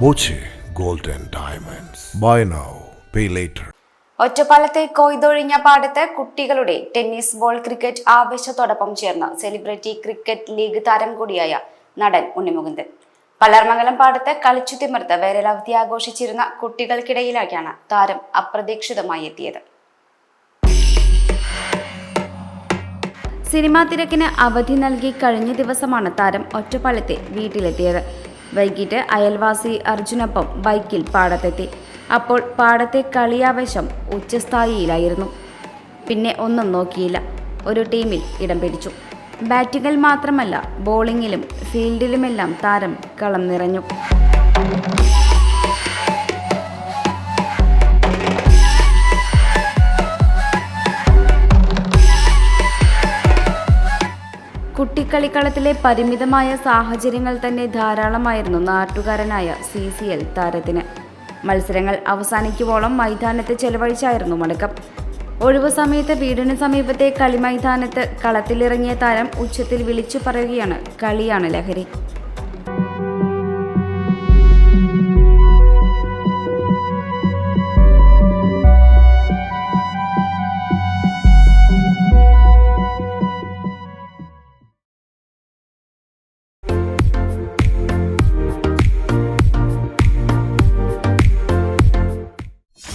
Boche gold and Diamonds. Buy now, pay later. ഒറ്റപ്പാലത്തെ കൊയ്തൊഴിഞ്ഞ പാടത്ത് കുട്ടികളുടെ ടെന്നീസ് ബോൾ ക്രിക്കറ്റ് ആവേശത്തോടൊപ്പം ചേർന്ന സെലിബ്രിറ്റി ക്രിക്കറ്റ് ലീഗ് താരം കൂടിയായ നടൻ ഉണ്ണിമുകുന്ദൻ പലർമംഗലം പാടത്ത് കളിച്ചു തിമിർത്ത് വേനലവധി ആഘോഷിച്ചിരുന്ന കുട്ടികൾക്കിടയിലേക്കാണ് താരം അപ്രതീക്ഷിതമായി എത്തിയത് സിനിമാ തിരക്കിന് അവധി നൽകി കഴിഞ്ഞ ദിവസമാണ് താരം ഒറ്റപ്പാലത്തെ വീട്ടിലെത്തിയത് വൈകിട്ട് അയൽവാസി അർജുനൊപ്പം ബൈക്കിൽ പാടത്തെത്തി. അപ്പോൾ പാടത്തെ കളിയാവേശം ഉച്ചസ്ഥായിയിലായിരുന്നു. പിന്നെ ഒന്നും നോക്കിയില്ല. ഒരു ടീമിൽ ഇടം പിടിച്ചു. ബാറ്റിങ്ങിൽ മാത്രമല്ല ബോളിങ്ങിലും ഫീൽഡിലുമെല്ലാം താരം കളം നിറഞ്ഞു കുട്ടിക്കളിക്കളത്തിലെ പരിമിതമായ സാഹചര്യങ്ങൾ തന്നെ ധാരാളമായിരുന്നു നാട്ടുകാരനായ സി സി എൽ താരത്തിന്. മത്സരങ്ങൾ അവസാനിക്കുവോളം മൈതാനത്ത് ചെലവഴിച്ചായിരുന്നു മടക്കം. ഒഴിവു സമയത്ത് വീടിന് സമീപത്തെ കളിമൈതാനത്ത് കളത്തിലിറങ്ങിയ താരം ഉച്ചത്തിൽ വിളിച്ചു പറയുകയാണ് കളിയാണ് ലഹരി.